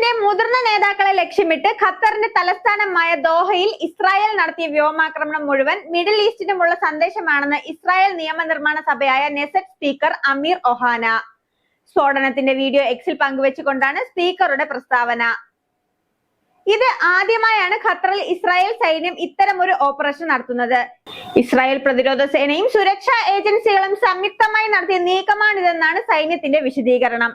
ഹമാസിന്റെ മുതിർന്ന നേതാക്കളെ ലക്ഷ്യമിട്ട് ഖത്തറിന്റെ തലസ്ഥാനമായ ദോഹയിൽ ഇസ്രായേൽ നടത്തിയ വ്യോമാക്രമണം മുഴുവൻ മിഡിൽ ഈസ്റ്റിനുമുള്ള സന്ദേശമാണെന്ന് ഇസ്രായേൽ നിയമനിർമ്മാണ സഭയായ നെസറ്റ് സ്പീക്കർ അമീർ ഒഹാന. സ്ഫോടനത്തിന്റെ വീഡിയോ എക്സിൽ പങ്കുവെച്ചുകൊണ്ടാണ് സ്പീക്കറുടെ പ്രസ്താവന. ഇത് ആദ്യമായാണ് ഖത്തറിൽ ഇസ്രായേൽ സൈന്യം ഇത്തരമൊരു ഓപ്പറേഷൻ നടത്തുന്നത്. ഇസ്രായേൽ പ്രതിരോധ സേനയും സുരക്ഷാ ഏജൻസികളും സംയുക്തമായി നടത്തിയ നീക്കമാണിതെന്നാണ് സൈന്യത്തിന്റെ വിശദീകരണം.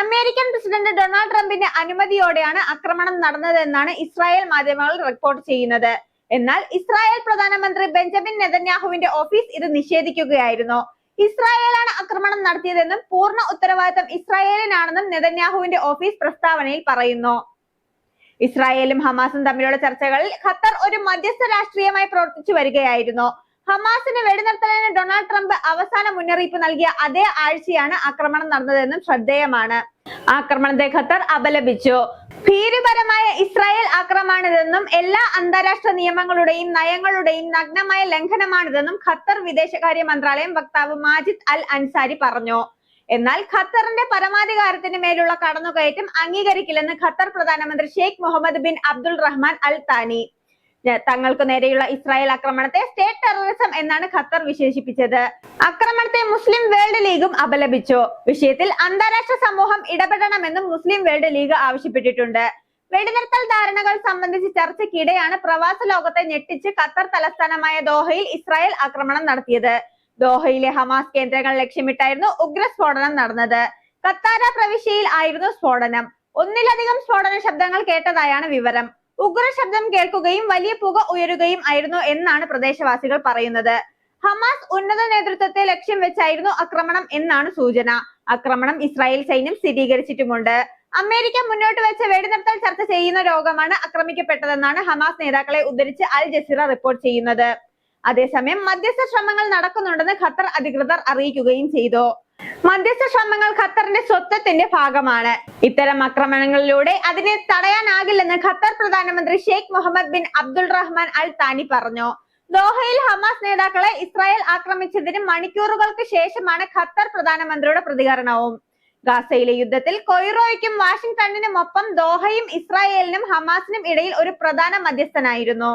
അമേരിക്കൻ പ്രസിഡന്റ് ഡൊണാൾഡ് ട്രംപിന്റെ അനുമതിയോടെയാണ് ആക്രമണം നടന്നതെന്നാണ് ഇസ്രായേൽ മാധ്യമങ്ങൾ റിപ്പോർട്ട് ചെയ്യുന്നത്. എന്നാൽ ഇസ്രായേൽ പ്രധാനമന്ത്രി ബെഞ്ചമിൻ നെതന്യാഹുവിന്റെ ഓഫീസ് ഇത് നിഷേധിക്കുകയായിരുന്നു. ഇസ്രായേലാണ് ആക്രമണം നടത്തിയതെന്നും പൂർണ ഉത്തരവാദിത്തം ഇസ്രായേലിനാണെന്നും നെതന്യാഹുവിന്റെ ഓഫീസ് പ്രസ്താവനയിൽ പറയുന്നു. ഇസ്രായേലും ഹമാസും തമ്മിലുള്ള ചർച്ചകളിൽ ഖത്തർ ഒരു മധ്യസ്ഥ രാഷ്ട്രീയമായി പ്രവർത്തിച്ചു വരികയായിരുന്നു. ഹമാസിന് വെടിനിർത്തലിന് ഡൊണാൾഡ് ട്രംപ് അവസാന മുന്നറിയിപ്പ് നൽകിയ അതേ ആഴ്ചയാണ് ആക്രമണം നടന്നതെന്നും ശ്രദ്ധേയമാണ്. ആക്രമണത്തെ ഖത്തർ അപലപിച്ചു. ഭീരുപരമായ ഇസ്രായേൽ ആക്രമണമാണിതെന്നും എല്ലാ അന്താരാഷ്ട്ര നിയമങ്ങളുടെയും നയങ്ങളുടെയും നഗ്നമായ ലംഘനമാണിതെന്നും ഖത്തർ വിദേശകാര്യ മന്ത്രാലയം വക്താവ് മാജിദ് അൽ അൻസാരി പറഞ്ഞു. എന്നാൽ ഖത്തറിന്റെ പരമാധികാരത്തിന് മേലുള്ള കടന്നുകയറ്റം അംഗീകരിക്കില്ലെന്ന് ഖത്തർ പ്രധാനമന്ത്രി Sheikh Mohammed bin Abdul Rahman Al Thani തങ്ങൾക്ക് നേരെയുള്ള ഇസ്രായേൽ ആക്രമണത്തെ സ്റ്റേറ്റ് ടെററിസം എന്നാണ് ഖത്തർ വിശേഷിപ്പിച്ചത്. ആക്രമണത്തെ മുസ്ലിം വേൾഡ് ലീഗും അപലപിച്ചു. വിഷയത്തിൽ അന്താരാഷ്ട്ര സമൂഹം ഇടപെടണമെന്നും മുസ്ലിം വേൾഡ് ലീഗ് ആവശ്യപ്പെട്ടിട്ടുണ്ട്. വെടിനിർത്തൽ ധാരണകൾ സംബന്ധിച്ച് ചർച്ചയ്ക്കിടെയാണ് പ്രവാസ ലോകത്തെ ഞെട്ടിച്ച് ഖത്തർ തലസ്ഥാനമായ ദോഹയിൽ ഇസ്രായേൽ ആക്രമണം നടത്തിയത്. ദോഹയിലെ ഹമാസ് കേന്ദ്രങ്ങൾ ലക്ഷ്യമിട്ടായിരുന്നു ഉഗ്രസ്ഫോടനം നടന്നത്. കത്താര പ്രവിശ്യയിൽ ആയിരുന്നു സ്ഫോടനം. ഒന്നിലധികം സ്ഫോടന ശബ്ദങ്ങൾ കേട്ടതായാണ് വിവരം. ഉഗ്ര ശബ്ദം കേൾക്കുകയും വലിയ പുക ഉയരുകയും ആയിരുന്നു എന്നാണ് പ്രദേശവാസികൾ പറയുന്നത്. ഹമാസ് ഉന്നത നേതൃത്വത്തെ ലക്ഷ്യം വെച്ചായിരുന്നു ആക്രമണം എന്നാണ് സൂചന. ആക്രമണം ഇസ്രായേൽ സൈന്യം സ്ഥിരീകരിച്ചിട്ടുമുണ്ട്. അമേരിക്ക മുന്നോട്ട് വെച്ച വെടിനിർത്തൽ ചർച്ച ചെയ്യുന്ന രോഗമാണ് ആക്രമിക്കപ്പെട്ടതെന്നാണ് ഹമാസ് നേതാക്കളെ ഉദ്ധരിച്ച് അൽ ജസീറ റിപ്പോർട്ട് ചെയ്യുന്നത്. അതേസമയം മധ്യസ്ഥ ശ്രമങ്ങൾ നടക്കുന്നുണ്ടെന്ന് ഖത്തർ അധികൃതർ അറിയിക്കുകയും ചെയ്തു. മധ്യസ്ഥ ശ്രമങ്ങൾ ഖത്തറിന്റെ സ്വത്വത്തിന്റെ ഭാഗമാണ്. ഇത്തരം ആക്രമണങ്ങളിലൂടെ അതിനെ തടയാനാകില്ലെന്ന് ഖത്തർ പ്രധാനമന്ത്രി Sheikh Mohammed bin Abdul Rahman Al Thani പറഞ്ഞു. ദോഹയിൽ ഹമാസ് നേതാക്കളെ ഇസ്രായേൽ ആക്രമിച്ചതിന് മണിക്കൂറുകൾക്ക് ശേഷമാണ് ഖത്തർ പ്രധാനമന്ത്രിയുടെ പ്രതികരണവും. ഗാസയിലെ യുദ്ധത്തിൽ കൊയ്റോയ്ക്കും വാഷിംഗ്ടണിനും ഒപ്പം ദോഹയും ഇസ്രായേലിനും ഹമാസിനും ഇടയിൽ ഒരു പ്രധാന മധ്യസ്ഥനായിരുന്നു.